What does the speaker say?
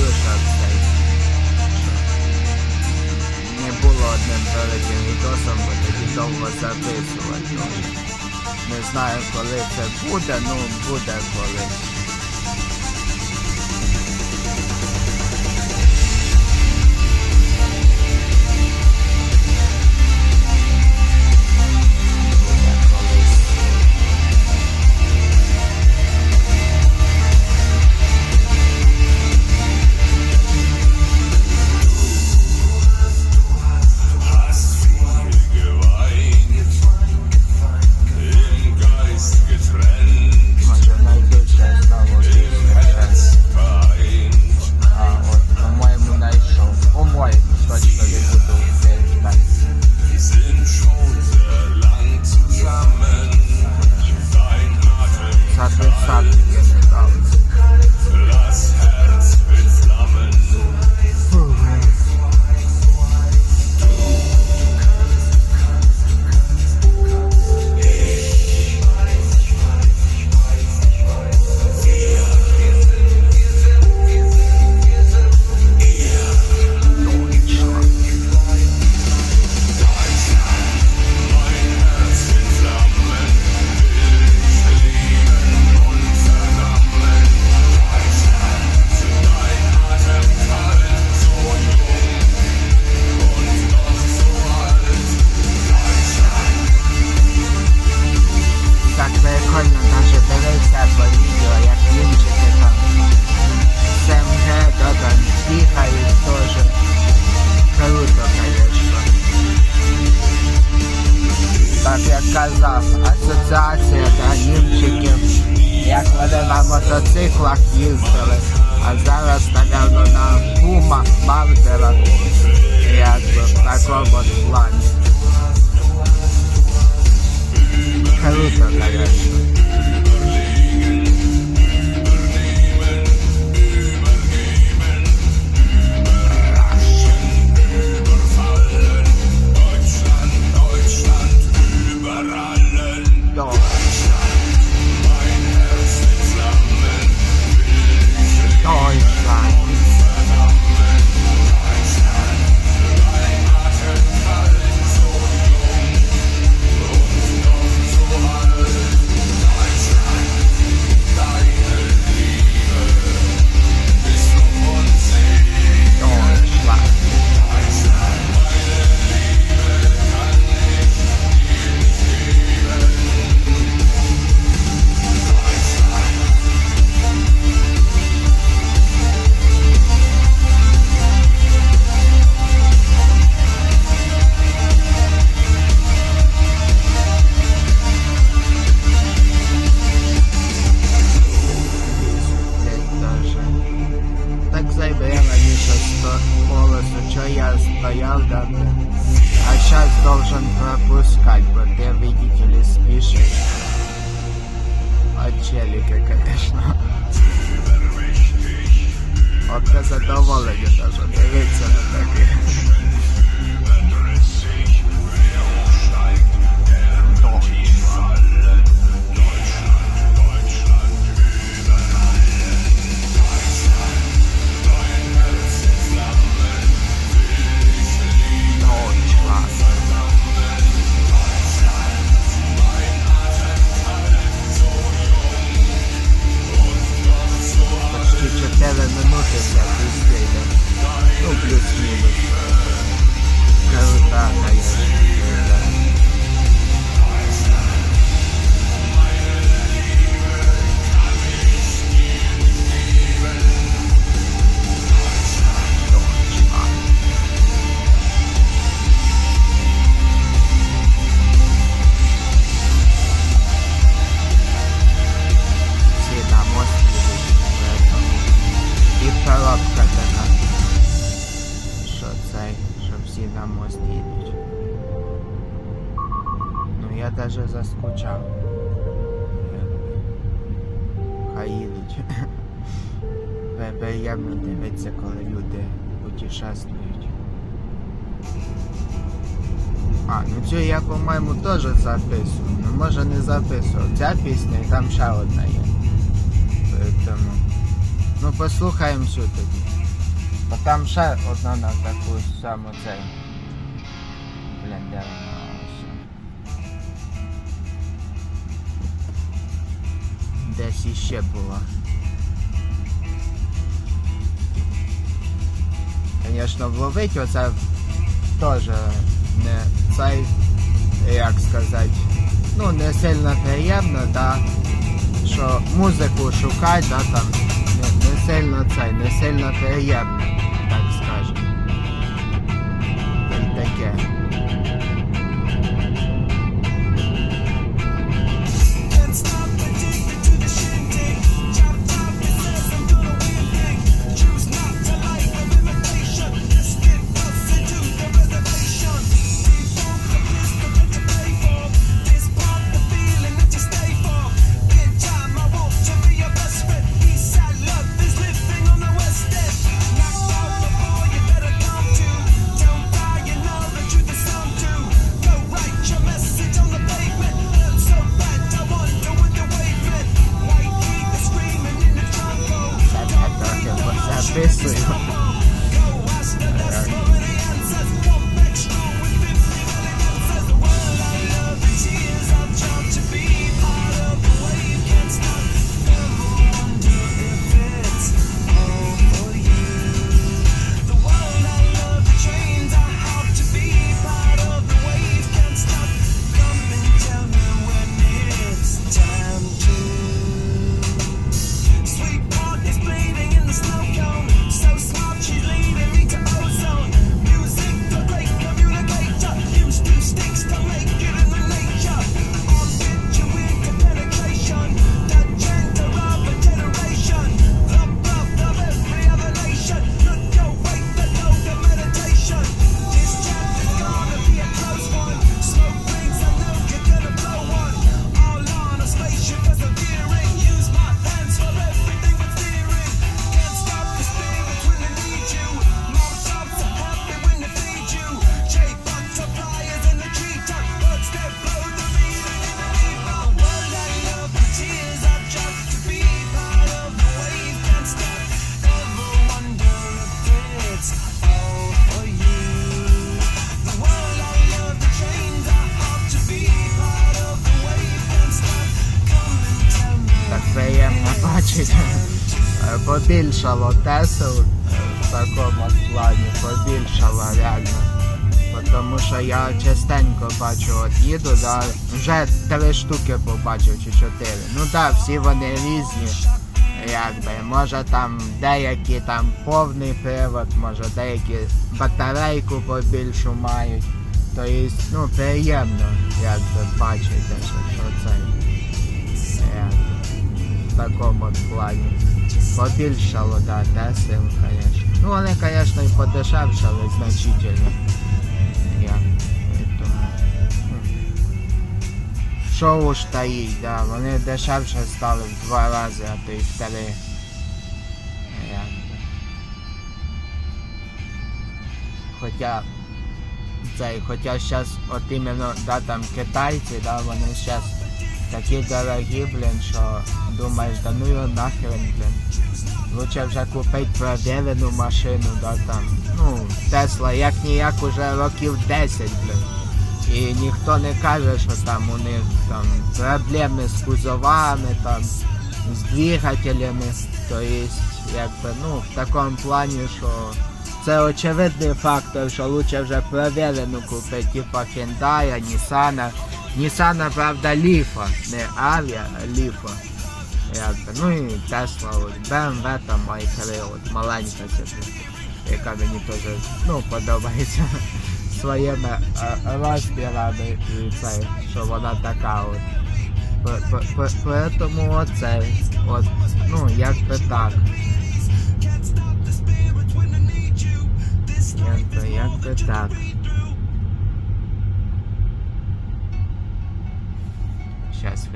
дуже цей. Не було одним великим відосом, бо тоді довго записувати. Не знаю коли це буде, ну буде колись. Казав, асоціація да, німчиків, як вони на мотоциклах їздили, а зараз, напевно, на пумах, бамперах, якби в такому от плані. dog. Я стояв. А сейчас должен пропускать, вот я, видите ли, спишет. От челика, конечно. От це задоволення даже, дивиться на таке. Я даже заскучав. Їдуть. Приємно дивитися, коли люди путешествують. А, ну цю я, по-моєму, теж записую. Ну може не записував. Ця пісня і там ще одна є. Тому. Ну послухаємо цю тоді. Бо там ще одна на таку саму цей. Блін, де вона Десь іще була. Звісно, вловить оце теж не цей, як сказати, ну не сильно приємно, да, що музику шукать, да, там не, не сильно цей, не сильно приємно, так скажемо. Й таке. Побільшало тесел е, в такому плані, побільшало реально. Тому що я частенько бачу, от їду, да, вже три штуки побачив чи чотири. Ну так, всі вони різні. Якби, може там деякі там повний привод, може деякі батарейку побільшу мають. Тобто, ну, приємно, якби бачити, що, що це. Якби в такому плані. Побільшало, да, Тесел, конечно. Ну, вони, конечно, і подешевшали значительно. Я, Що уж таїть, да, вони дешевше стали в два рази, а то й в три. Хоча цей, хоча зараз от іменно, да, там китайці, да, вони зараз такі дорогі, блін, що думаєш, да ну його нахрен, блін. Лучше вже купити провірену машину, да, там. Ну, Тесла як ніяк уже років 10, блін. І ніхто не каже, що там у них там проблеми з кузовами, там, з двигателями. То Тобто, якби, ну, в такому плані, що це очевидний фактор, що лучше вже провірену купити, типа Hyundai, Nissan. Nissan, правда, Ліфа, не Авіа, а Ліфа. Якби. Ну і Tesla, от, BMW там майкри, от маленька собі, яка мені теж ну, подобається своїми розмірами і це, що вона така от. Поэтому оце, от, ну, якби так. Якби, якби так. já se